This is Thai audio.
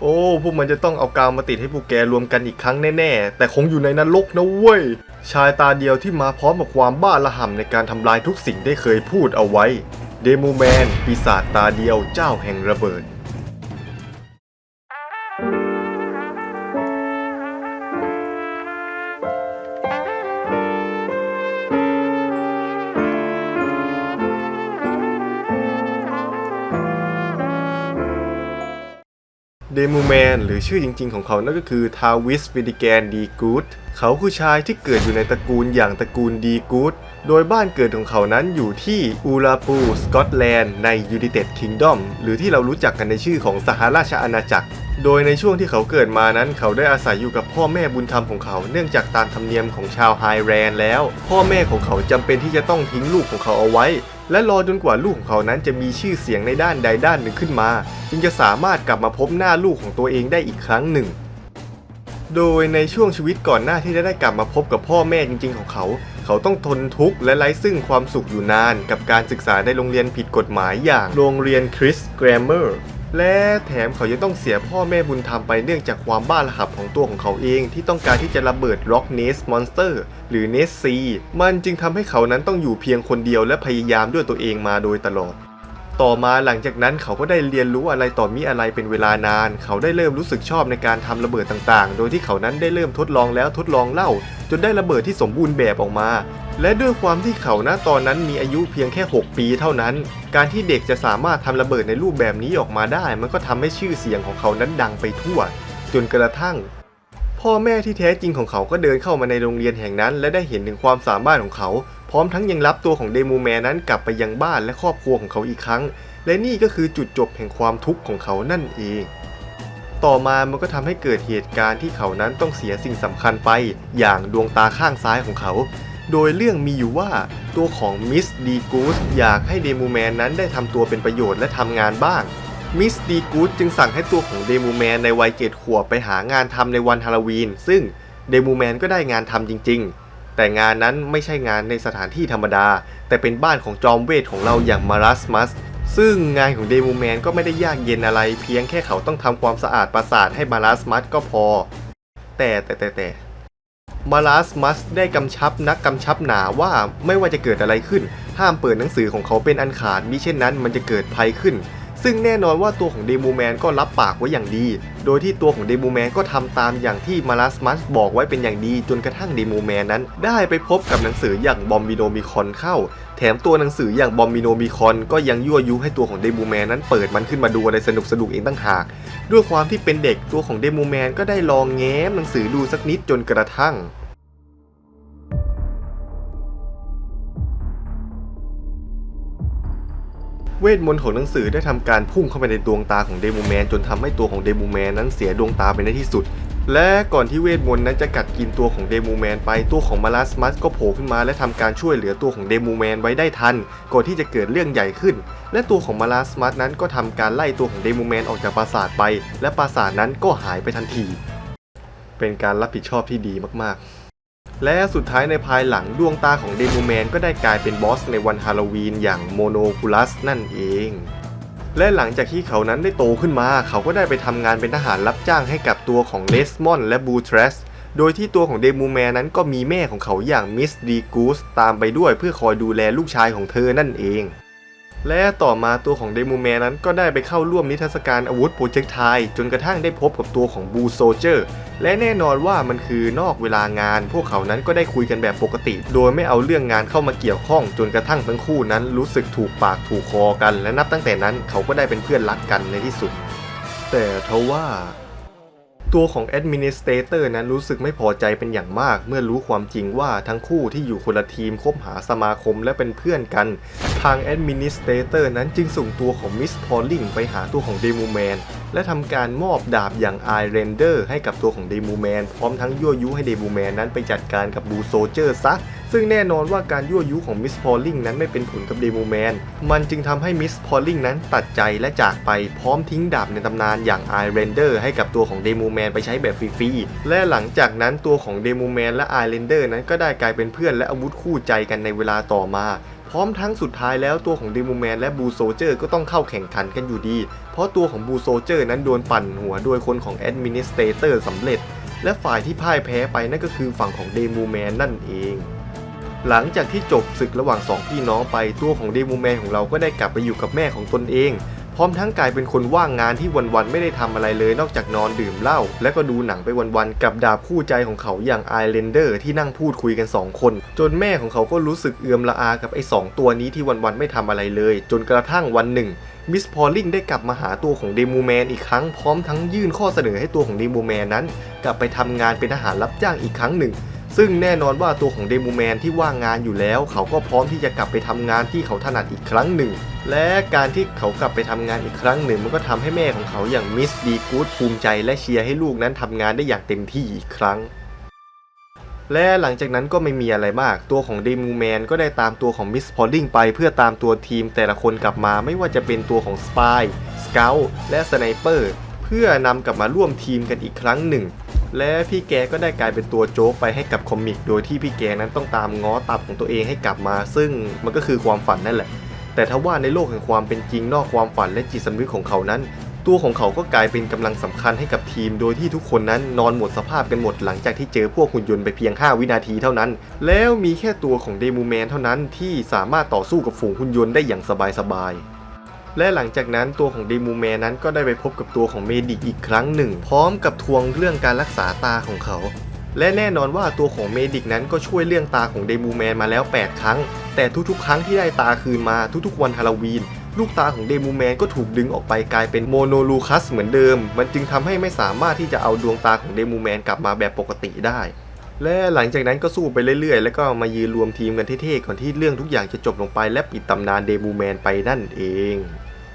โอ้ พวกมันจะต้องเอากาวมาติดให้พวกแกรวมกันอีกครั้งแน่ๆ แต่คงอยู่ในนรกนะเว้ย ชายตาเดียวที่มาพร้อมกับความบ้าระห่ำในการทำลายทุกสิ่งได้เคยพูดเอาไว้ เดมูแมน ปีศาจตาเดียวเจ้าแห่งระเบิด เดมูแมนหรือชื่อจริง ๆ ของเขานั่นก็คือทาวิสวิดิแกนดีกูดเขาคือชายที่เกิดอยู่ในตระกูลอย่างตระกูลดีกูดโดยบ้านเกิดของเขานั้นอยู่ที่อูลาปูสกอตแลนด์ในยู n นเต็ดคิงดอมหรือที่เรารู้จักกันในชื่อของสหราชอาณาจักร โดยในช่วงที่เขาเกิดมานั้นเขาได้อาศัยอยู่กับพ่อแม่บุญธรรมของเขาเนื่องจากตามธรรมเนียมของชาวไฮแรนด์แล้ว พ่อแม่ของเขาจำเป็นที่จะต้องทิ้งลูกของเขาเอาไว้ และรอจนกว่าลูกของเขานั้นจะมีชื่อเสียงในด้านใดด้านหนึ่งขึ้นมา จึงจะสามารถกลับมาพบหน้าลูกของตัวเองได้อีกครั้งหนึ่ง โดยในช่วงชีวิตก่อนหน้าที่จะได้กลับมาพบกับพ่อแม่จริง ๆ ของเขา เขาต้องทนทุกข์และไร้ซึ่งความสุขอยู่นาน กับการศึกษาในโรงเรียนผิดกฎหมายอย่างโรงเรียนคริสแกรมเมอร์ และแถมเขายังต้องเสียพ่อแม่บุญธรรมไปเนื่องจากความบ้าระหับของตัวของเขาเองที่ต้องการที่จะระเบิดร็อกเนสมอนสเตอร์หรือเนสซีมันจึงทำให้เขานั้นต้องอยู่เพียงคนเดียวและพยายามด้วยตัวเองมาโดยตลอด ต่อมาหลังจากนั้นเขาก็ได้เรียนรู้อะไรต่อมีอะไรเป็นเวลานาน เขาได้เริ่มรู้สึกชอบในการทำระเบิดต่างๆ โดยที่เขานั้นได้เริ่มทดลองแล้วทดลองเล่า จนได้ระเบิดที่สมบูรณ์แบบออกมา และด้วยความที่เขาณตอนนั้นมีอายุเพียงแค่ 6 ปีเท่านั้น การที่เด็กจะสามารถทำระเบิดในรูปแบบนี้ออกมาได้ มันก็ทำให้ชื่อเสียงของเขานั้นดังไปทั่ว จนกระทั่งพ่อแม่ที่แท้จริงของเขาก็เดินเข้ามาในโรงเรียนแห่งนั้น และได้เห็นถึงความสามารถของเขา พร้อมทั้งยังรับตัวของเดมูแมนนั้นกลับไปยังบ้านและครอบครัวของเขาอีกครั้ง และนี่ก็คือจุดจบแห่งความทุกข์ของเขานั่นเอง ต่อมามันก็ทำให้เกิดเหตุการณ์ที่เขานั้นต้องเสียสิ่งสำคัญไป อย่างดวงตาข้างซ้ายของเขา โดยเรื่องมีอยู่ว่าตัวของมิสดีกูสอยากให้เดมูแมนนั้นได้ทำตัวเป็นประโยชน์และทำงานบ้างมิสดีกูดจึงสั่งให้ตัวของเดมูแมนในวัยเจ็ดขวบไปหางานทำในวันฮาโลวีน ซึ่งเดมูแมนก็ได้งานทำจริงๆ แต่งานนั้นไม่ใช่งานในสถานที่ธรรมดา แต่เป็นบ้านของจอมเวทของเราอย่างมารัสมัส ซึ่งงานของเดมูแมนก็ไม่ได้ยากเย็นอะไร เพียงแค่เขาต้องทำความสะอาดปราสาทให้มารัสมัสก็พอ แต่แต่แต่แต่มาลาสมัสได้กำชับนักกำชับหนาว่าไม่ว่าจะเกิดอะไรขึ้น ห้ามเปิดหนังสือของเขาเป็นอันขาดมิเช่นนั้นมันจะเกิดภัยขึ้น ซึ่งแน่นอนว่าตัวของเดมูแมนก็รับปากไว้อย่างดี โดยที่ตัวของเดมูแมนก็ทำตามอย่างที่มาลาสมัสบอกไว้เป็นอย่างดี จนกระทั่งเดมูแมนนั้น ได้ไปพบกับหนังสืออย่างบอมบิโนมิคอนเข้า แถมตัวหนังสืออย่างบอมบิโนมิคอนก็ยังยั่วยุให้ตัวของเดมูแมนนั้นเปิดมันขึ้นมาดูอะไรสนุกสนุกเองตั้งหาก ด้วยความที่เป็นเด็กตัวของเดมูแมนก็ได้ลองแง้มหนังสือดูสักนิดจนกระทั่ง เวทมนต์ของหนังสือได้ทำการพุ่งเข้าไปในดวงตาของเดมูแมน จนทำให้ตัวของเดมูแมนนั้นเสียดวงตาไปในที่สุด และก่อนที่เวทมนต์นั้นจะกัดกินตัวของเดมูแมนไปตัวของมาลัสมัสก็โผล่ขึ้นมาและทำการช่วยเหลือตัวของเดมูแมนไว้ได้ทัน ก่อนที่จะเกิดเรื่องใหญ่ขึ้น และตัวของมาลัสมัสนั้นก็ทำการไล่ตัวของเดมูแมนออกจากปราสาทไป และปราสาทนั้นก็หายไปทันที เป็นการรับผิดชอบที่ดีมากๆ และสุดท้ายในภายหลังดวงตาของเดมูแมนก็ได้กลายเป็นบอสในวันฮาโลวีนอย่างโมโนคูลัสนั่นเอง และหลังจากที่เขานั้นได้โตขึ้นมา เขาก็ได้ไปทำงานเป็นทหารรับจ้างให้กับตัวของเลสมอนและบูทรสโดยที่ตัวของเดมูแมนนั้นก็มีแม่ของเขาอย่างมิสดีกูสตามไปด้วยเพื่อคอยดูแลลูกชายของเธอนั่นเอง และต่อมาตัวของเดมูแมนนั้นก็ได้ไปเข้าร่วมนิทรรศการอาวุธโปรเจกต์ไทจนกระทั่งได้พบกับตัวของบูโซเจอร์และแน่นอนว่ามันคือนอกเวลางาน พวกเขานั้นก็ได้คุยกันแบบปกติ โดยไม่เอาเรื่องงานเข้ามาเกี่ยวข้อง จนกระทั่งทั้งคู่นั้นรู้สึกถูกปากถูกคอกัน และนับตั้งแต่นั้นเขาก็ได้เป็นเพื่อนรักกันในที่สุด แต่ทว่า ตัวของ Administrator นั้นรู้สึกไม่พอใจเป็นอย่างมาก เมื่อรู้ความจริงว่าทั้งคู่ที่อยู่คนละทีมคบหาสมาคมและเป็นเพื่อนกัน ทาง Administrator นั้นจึงส่งตัวของมิสพอลลิงไปหาตัวของเดมูแมนและทำการมอบดาบอย่างไอเรนเดอร์ให้กับตัวของเดมูแมนพร้อมทั้งยั่วยุให้เดมูแมนนั้นไปจัดการกับบูโซเจอร์ซะ ซึ่งแน่นอนว่าการยั่วยุของ Miss Pauling นั้นไม่เป็นผลกับ Demu Man มันจึงทำให้ Miss Pauling นั้นตัดใจและจากไปพร้อมทิ้งดาบในตำนานอย่าง Eye Render ให้กับตัวของ Demu Man ไปใช้แบบฟรีๆ และหลังจากนั้นตัวของ Demu Man และ Eye Render นั้นก็ได้กลายเป็นเพื่อนและอาวุธคู่ใจกันในเวลาต่อมาพร้อมทั้งสุดท้ายแล้วตัวของเดมูแมนและบูโซเจอร์ก็ต้องเข้าแข่งขันกันอยู่ดี เพราะตัวของบูโซเจอร์นั้นโดนปั่นหัวโดยคนของแอดมินิสเตเตอร์สำเร็จ และฝ่ายที่พ่ายแพ้ไปนั่นก็คือฝั่งของเดมูแมนนั่นเอง หลังจากที่จบศึกระหว่างสองพี่น้องไปตัวของเดมูแมนของเราก็ได้กลับไปอยู่กับแม่ของตนเอง พร้อมทั้งกลายเป็นคนว่างงานที่วันๆไม่ได้ทำอะไรเลยนอกจากนอนดื่มเหล้าและก็ดูหนังไปวันๆกับดาบคู่ใจของเขาอย่างไอเลนเดอร์ที่นั่งพูดคุยกัน 2 คน จนแม่ของเขาก็รู้สึกเอือมละอากับไอ้สองตัวนี้ที่วันๆไม่ทำอะไรเลย จนกระทั่งวันหนึ่งมิสพอลลิงได้กลับมาหาตัวของเดมูแมนอีกครั้งพร้อมทั้งยื่นข้อเสนอให้ตัวของเดมูแมนนั้น กลับไปทำงานเป็นทหารรับจ้างอีกครั้งหนึ่ง ซึ่งแน่นอนว่าตัวของเดมูแมนที่ว่างงานอยู่แล้ว เขาก็พร้อมที่จะกลับไปทำงานที่เขาถนัดอีกครั้งหนึ่ง และการที่เขากลับไปทำงานอีกครั้งหนึ่ง มันก็ทำให้แม่ของเขาอย่างมิสดีกูดภูมิใจและเชียร์ให้ลูกนั้นทำงานได้อย่างเต็มที่อีกครั้งและหลังจากนั้นก็ไม่มีอะไรมาก ตัวของเดมูแมนก็ได้ตามตัวของมิสพอลลิงไปเพื่อตามตัวทีมแต่ละคนกลับมาไม่ว่าจะเป็นตัวของสปายสเกลและสไนเปอร์เพื่อนำกลับมาร่วมทีมกันอีกครั้งหนึ่ง และพี่แกก็ได้กลายเป็นตัวโจ๊กไปให้กับคอมิก โดยที่พี่แกนั้นต้องตามง้อตับของตัวเองให้กลับมา ซึ่งมันก็คือความฝันนั่นแหละ แต่ถ้าว่าในโลกแห่งความเป็นจริงนอกความฝันและจิตสำนึกของเขานั้น ตัวของเขาก็กลายเป็นกำลังสำคัญให้กับทีม โดยที่ทุกคนนั้นนอนหมดสภาพกันหมดหลังจากที่เจอพวกหุ่นยนต์ไปเพียง 5 วินาทีเท่านั้น แล้วมีแค่ตัวของเดมูแมนเท่านั้นที่สามารถต่อสู้กับฝูงหุ่นยนต์ได้อย่างสบายๆ และหลังจากนั้นตัวของเดมูแมนนั้นก็ได้ไปพบกับตัวของเมดิกอีกครั้งหนึ่ง พร้อมกับทวงเรื่องการรักษาตาของเขา และแน่นอนว่าตัวของเมดิกนั้นก็ช่วยเรื่องตาของเดมูแมนมาแล้ว 8 ครั้ง แต่ทุกๆ ครั้งที่ได้ตาคืนมาทุกๆ วันฮาโลวีนลูกตาของเดมูแมนก็ถูกดึงออกไปกลายเป็นโมโนลูคัสเหมือนเดิม มันจึงทำให้ไม่สามารถที่จะเอาดวงตาของเดมูแมนกลับมาแบบปกติได้ และหลังจากนั้นก็สู้ไปเรื่อยๆ แล้วก็มายืนรวมทีมกันเท่ๆก่อนที่เรื่องทุกอย่างจะจบลงไปและปิดตำนานเดมูแมนไปนั่นเอง